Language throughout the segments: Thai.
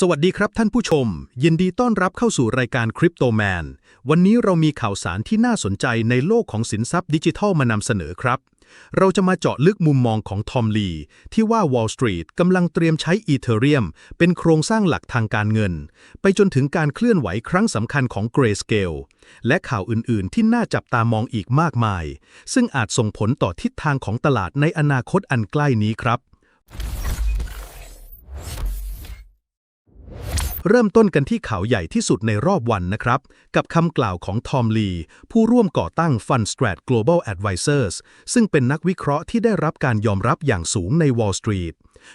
สวัสดีครับท่านผู้ชม ยินดีต้อนรับเข้าสู่รายการคริปโตแมนวันนี้เรามีข่าวสารที่น่าสนใจในโลกของสินทรัพย์ดิจิทัลมานำเสนอครับ เราจะมาเจาะลึกมุมมองของทอมลีที่ว่า Wall Street กำลังเตรียมใช้อีเธเรียมเป็นโครงสร้างหลักทางการเงิน ไปจนถึงการเคลื่อนไหวครั้งสำคัญของ Grayscale และข่าวอื่นๆ ที่น่าจับตามองอีกมากมาย ซึ่งอาจส่งผลต่อทิศทางของตลาดในอนาคตอันใกล้นี้ครับ เริ่มต้นกันที่ข่าวใหญ่ที่สุดในรอบวันนะครับ กับคำกล่าวของทอมลีผู้ร่วมก่อตั้ง Fundstrat Global Advisors ซึ่งเป็นนักวิเคราะห์ที่ได้รับการยอมรับอย่างสูงใน Wall Street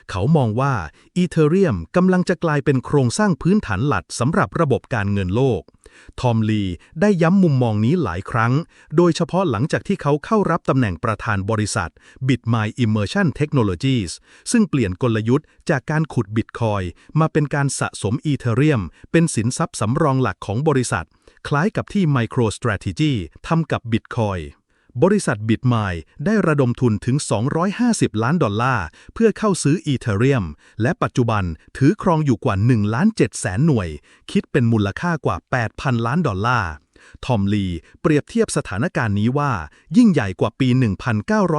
เขามองว่า Ethereum กำลังจะกลายเป็นโครงสร้างพื้นฐานหลักสำหรับระบบการเงินโลก ทอมลีได้ย้ำมุมมองนี้หลายครั้ง โดยเฉพาะหลังจากที่เขาเข้ารับตำแหน่งประธานบริษัท Bitmine Immersion Technologies ซึ่งเปลี่ยนกลยุทธ์จากการขุดบิตคอยมาเป็นการสะสมอีเธเรียม เป็นสินทรัพย์สำรองหลักของบริษัท คล้ายกับที่ MicroStrategy ทำกับบิตคอย บริษัทบิตไมได้ระดมทุนถึง 250 ล้านดอลลาร์ เพื่อเข้าซื้ออีเธเรียม และปัจจุบันถือครองอยู่กว่า1ล้าน7แสนหน่วย คิดเป็นมูลค่ากว่า 8,000 ล้านดอลลาร์ ทอมลีเปรียบเทียบสถานการณ์นี้ว่า ยิ่งใหญ่กว่าปี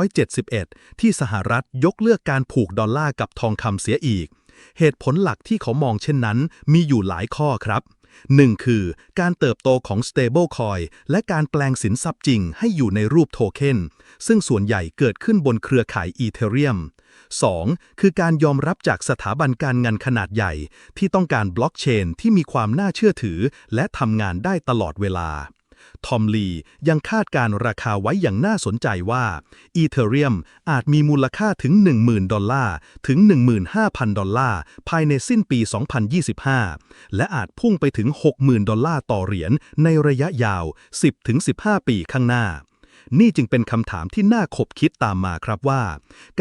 1971 ที่สหรัฐยกเลิกการผูกดอลลาร์กับทองคำเสียอีก เหตุผลหลักที่เขามองเช่นนั้นมีอยู่หลายข้อครับ 1. คือการเติบโตของ stablecoin และการแปลงสินทรัพย์จริงให้อยู่ในรูปโทเค็นซึ่งส่วนใหญ่เกิดขึ้นบนเครือข่ายอีเทเรียม 2. คือการยอมรับจากสถาบันการเงินขนาดใหญ่ ที่ต้องการบล็อกเชนที่มีความน่าเชื่อถือ และทำงานได้ตลอดเวลา ทอมลียังคาดการราคาไว้อย่างน่าสนใจว่าอีเธเรียมอาจมีมูลค่าถึง 10,000 ดอลลาร์ ถึง 15,000 ดอลลาร์ ภายในสิ้นปี 2025 และอาจพุ่งไปถึง 60,000 ดอลลาร์ต่อเหรียญในระยะยาว 10-15 ปีข้างหน้า นี่จึงเป็นคำถามที่น่าขบคิดตามมาครับว่า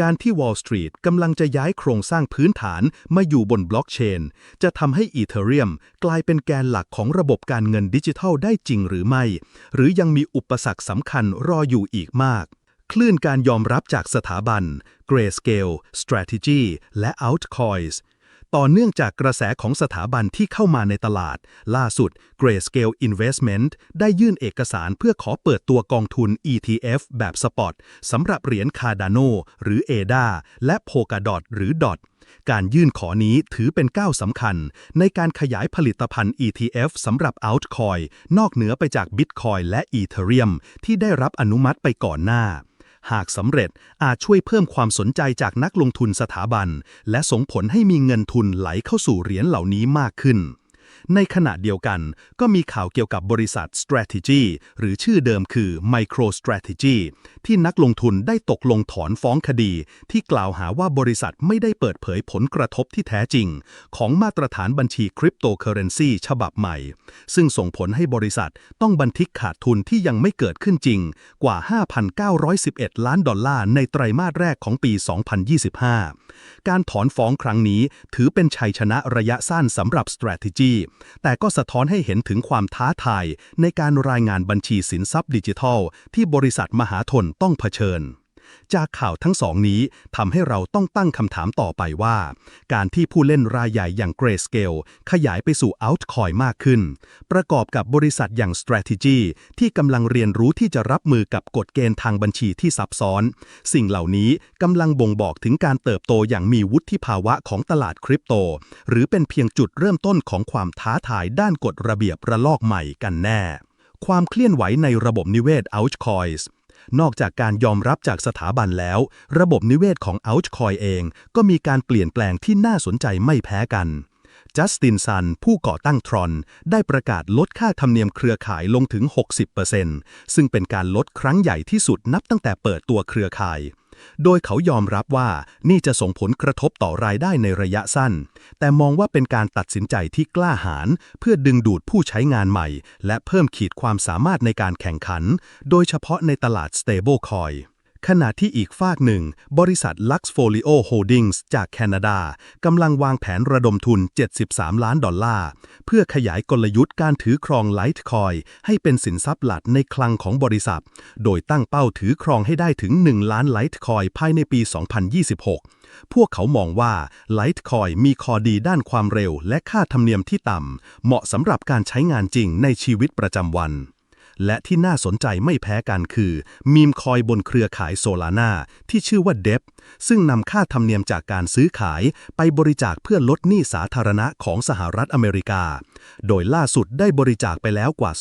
การที่ Wall Street กำลังจะย้ายโครงสร้างพื้นฐานมาอยู่บนบล็อกเชน จะทำให้อีเธเรียมกลายเป็นแกนหลักของระบบการเงินดิจิทัลได้จริงหรือไม่ หรือยังมีอุปสรรคสำคัญรออยู่อีกมากคลื่นการยอมรับจากสถาบัน Grayscale Strategy และ Altcoins ต่อเนื่องจากกระแสของสถาบันที่เข้ามาในตลาด ล่าสุด Grayscale Investment ได้ยื่นเอกสารเพื่อขอเปิดตัวกองทุน ETF แบบสปอตสำหรับเหรียญ Cardano หรือ ADA และ Polkadot หรือ DOT การยื่นขอนี้ถือเป็นก้าวสำคัญ ในการขยายผลิตภัณฑ์ ETF สำหรับ Altcoin นอกเหนือไปจาก Bitcoin และ Ethereum ที่ได้รับอนุมัติไปก่อนหน้า หากสำเร็จอาจช่วยเพิ่มความสนใจจากนักลงทุนสถาบัน และส่งผลให้มีเงินทุนไหลเข้าสู่เหรียญเหล่านี้มากขึ้น ในขณะเดียวกัน ก็มีข่าวเกี่ยวกับบริษัท Strategy หรือชื่อเดิมคือ MicroStrategy ที่นักลงทุนได้ตกลงถอนฟ้องคดี ที่กล่าวหาว่าบริษัทไม่ได้เปิดเผยผลกระทบที่แท้จริง ของมาตรฐานบัญชีคริปโตเคอเรนซีฉบับใหม่ ซึ่งส่งผลให้บริษัทต้องบันทึกขาดทุนที่ยังไม่เกิดขึ้นจริง กว่า 5,911 ล้านดอลลาร์ในไตรมาสแรกของปี 2025 การถอนฟ้องครั้งนี้ถือเป็นชัยชนะระยะสั้นสำหรับ Strategy แต่ก็สะท้อนให้เห็นถึงความท้าทายในการรายงานบัญชีสินทรัพย์ดิจิทัล ที่บริษัทมหาชนต้องเผชิญ จากข่าวทั้งสองนี้ทำให้เราต้องตั้งคำถามต่อไปว่า การที่ผู้เล่นรายใหญ่อย่าง Grayscale ขยายไปสู่ Altcoin มากขึ้น ประกอบกับบริษัทอย่าง Strategy ที่กำลังเรียนรู้ที่จะรับมือกับกฎเกณฑ์ทางบัญชีที่ซับซ้อน สิ่งเหล่านี้กำลังบ่งบอกถึงการเติบโตอย่างมีวุฒิภาวะของตลาดคริปโต หรือเป็นเพียงจุดเริ่มต้นของความท้าทายด้านกฎระเบียบระลอกใหม่กันแน่ ความเคลื่อนไหวในระบบนิเวศ Altcoins นอกจากการยอมรับจากสถาบันแล้ว ระบบนิเวศของอัลชคอยเอง ก็มีการเปลี่ยนแปลงที่น่าสนใจไม่แพ้กันจัสตินซัน ผู้ก่อตั้งทรอน ได้ประกาศลดค่าธรรมเนียมเครือข่ายลงถึง 60%ซึ่งเป็นการลดครั้งใหญ่ที่สุดนับตั้งแต่เปิดตัวเครือข่าย โดยเขายอมรับว่านี่จะส่งผลกระทบต่อรายได้ในระยะสั้น แต่มองว่าเป็นการตัดสินใจที่กล้าหาญเพื่อดึงดูดผู้ใช้งานใหม่ และเพิ่มขีดความสามารถในการแข่งขัน โดยเฉพาะในตลาด stablecoin ขณะที่อีกฝากหนึ่ง บริษัท Luxfolio Holdings จากแคนาดากำลังวางแผนระดมทุน 73 ล้านดอลลาร์ เพื่อขยายกลยุทธ์การถือครอง Litecoin ให้เป็นสินทรัพย์หลักในคลังของบริษัท โดยตั้งเป้าถือครองให้ได้ถึง 1 ล้าน Litecoin ภายในปี 2026 พวกเขามองว่า Litecoin มีข้อดีด้านความเร็วและค่าธรรมเนียมที่ต่ำ เหมาะสำหรับการใช้งานจริงในชีวิตประจำวัน และที่น่าสนใจไม่แพ้กันคือ มีมคอยบนเครือข่ายโซลาร่าที่ชื่อว่าเดฟซึ่งนำค่าธรรมเนียมจากการซื้อขายไปบริจาคเพื่อลดหนี้สาธารณะของสหรัฐอเมริกา โดยล่าสุดได้บริจาคไปแล้วกว่า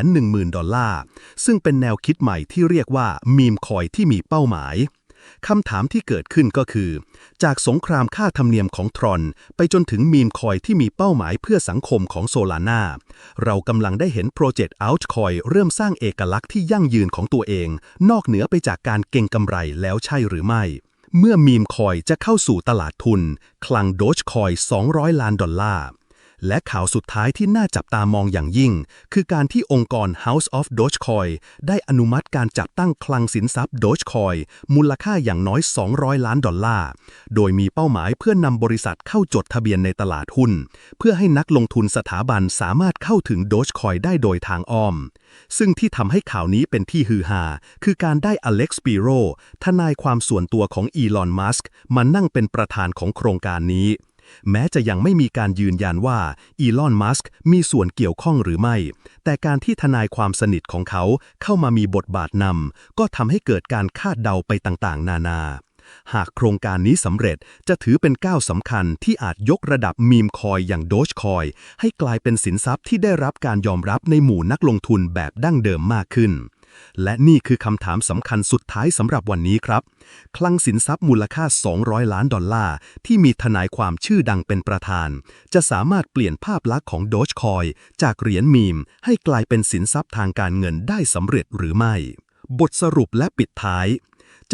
210,000 ดอลลาร์ ซึ่งเป็นแนวคิดใหม่ที่เรียกว่ามีมคอยที่มีเป้าหมาย คำถามที่เกิดขึ้นก็คือ จากสงครามค่าธรรมเนียมของทรอน ไปจนถึงมีมคอยที่มีเป้าหมายเพื่อสังคมของโซลาร่าเรากำลังได้เห็นโปรเจกต์ Outcoin เริ่มสร้างเอกลักษณ์ที่ยั่งยืนของตัวเอง นอกเหนือไปจากการเก็งกำไรแล้วใช่หรือไม่ เมื่อมีมคอยจะเข้าสู่ตลาดทุน คลังโดจคอย 200 ล้านดอลลาร์ และข่าวสุดท้ายที่น่าจับตามองอย่างยิ่ง คือการที่องค์กร House of Dogecoin ได้อนุมัติการจัดตั้งคลังสินทรัพย์ Dogecoin มูลค่าอย่างน้อย 200 ล้านดอลลาร์ โดยมีเป้าหมายเพื่อนำบริษัทเข้าจดทะเบียนในตลาดหุ้น เพื่อให้นักลงทุนสถาบันสามารถเข้าถึง Dogecoin ได้โดยทางอ้อม ซึ่งที่ทำให้ข่าวนี้เป็นที่ฮือฮาคือการได้อเล็กซ์ปีโรทนายความส่วนตัวของอีลอน มัสก์มานั่งเป็นประธานของโครงการนี้ แม้จะยังไม่มีการยืนยันว่าอีลอนมัสก์มีส่วนเกี่ยวข้องหรือไม่ แต่การที่ทนายความสนิทของเขาเข้ามามีบทบาทนำก็ทำให้เกิดการคาดเดาไปต่างๆ นานา หากโครงการนี้สำเร็จจะถือเป็นก้าวสำคัญที่อาจยกระดับมีมคอยอย่างโดชคอยให้กลายเป็นสินทรัพย์ที่ได้รับการยอมรับในหมู่นักลงทุนแบบดั้งเดิมมากขึ้น และนี่คือคำถามสำคัญสุดท้ายสำหรับวันนี้ครับ คลังสินทรัพย์มูลค่า 200 ล้านดอลลาร์ ที่มีทนายความชื่อดังเป็นประธาน จะสามารถเปลี่ยนภาพลักษณ์ของโดจคอยจากเหรียญมีม ให้กลายเป็นสินทรัพย์ทางการเงินได้สำเร็จหรือไม่ บทสรุปและปิดท้าย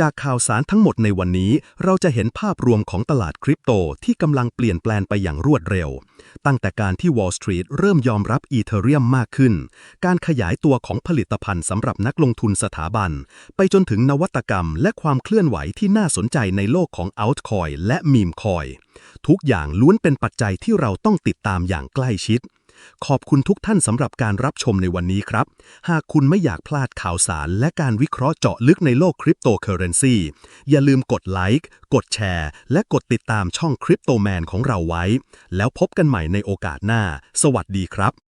จากข่าวสารทั้งหมดในวันนี้ เราจะเห็นภาพรวมของตลาดคริปโตที่กำลังเปลี่ยนแปลงไปอย่างรวดเร็ว ตั้งแต่การที่ Wall Street เริ่มยอมรับอีเธอเรียมมากขึ้น การขยายตัวของผลิตภัณฑ์สำหรับนักลงทุนสถาบัน ไปจนถึงนวัตกรรมและความเคลื่อนไหวที่น่าสนใจในโลกของ Altcoin และ Meme Coin ทุกอย่างล้วนเป็นปัจจัยที่เราต้องติดตามอย่างใกล้ชิด ขอบคุณทุกท่านสำหรับการรับชมในวันนี้ครับ หากคุณไม่อยากพลาดข่าวสารและการวิเคราะห์เจาะลึกในโลกคริปโตเคอเรนซีอย่าลืมกดไลค์กดแชร์ และกดติดตามช่องคริปโตแมนของเราไว้ แล้วพบกันใหม่ในโอกาสหน้า สวัสดีครับ